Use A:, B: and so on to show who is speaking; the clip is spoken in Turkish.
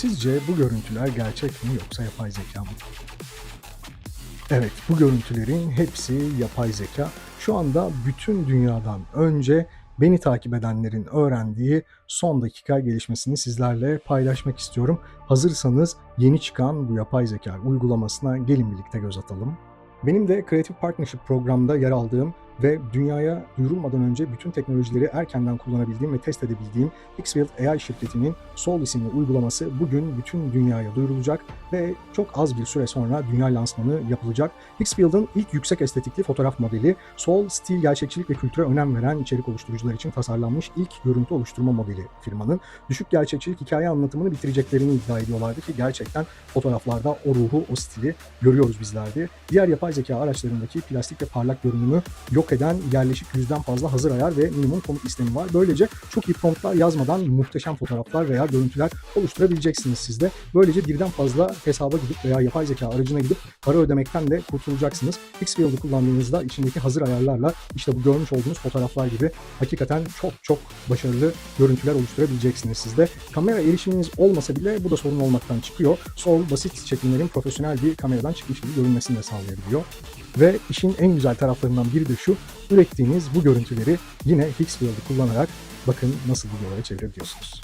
A: Sizce bu görüntüler gerçek mi yoksa yapay zeka mı? Evet, bu görüntülerin hepsi yapay zeka. Şu anda bütün dünyadan önce beni takip edenlerin öğrendiği son dakika gelişmesini sizlerle paylaşmak istiyorum. Hazırsanız yeni çıkan bu yapay zeka uygulamasına gelin birlikte göz atalım. Benim de Creative Partnership programda yer aldığım ve dünyaya duyurulmadan önce bütün teknolojileri erkenden kullanabildiğim ve test edebildiğim Hixfield AI şirketinin Sol isimli uygulaması bugün bütün dünyaya duyurulacak ve çok az bir süre sonra dünya lansmanı yapılacak. Hixfield'ın ilk yüksek estetikli fotoğraf modeli, Sol, stil, gerçekçilik ve kültüre önem veren içerik oluşturucular için tasarlanmış ilk görüntü oluşturma modeli firmanın. Düşük gerçekçilik hikaye anlatımını bitireceklerini iddia ediyorlardı ki gerçekten fotoğraflarda o ruhu, o stili görüyoruz bizlerdi. Diğer yapay zeka araçlarındaki plastik ve parlak görünümü yok eden yerleşik yüzden fazla hazır ayar ve minimum komut istemi var. Böylece çok iyi promptlar yazmadan muhteşem fotoğraflar veya görüntüler oluşturabileceksiniz siz de. Böylece birden fazla hesaba gidip veya yapay zeka aracına gidip para ödemekten de kurtulacaksınız. Xfield'ı kullandığınızda içindeki hazır ayarlarla işte bu görmüş olduğunuz fotoğraflar gibi hakikaten çok çok başarılı görüntüler oluşturabileceksiniz siz de. Kamera erişiminiz olmasa bile bu da sorun olmaktan çıkıyor. Sol basit çekimlerin profesyonel bir kameradan çıkmış gibi görünmesini de sağlayabiliyor. Ve işin en güzel taraflarından biri de şu, ürettiğiniz bu görüntüleri yine Hixfield'ı kullanarak bakın nasıl videolara çevirebiliyorsunuz.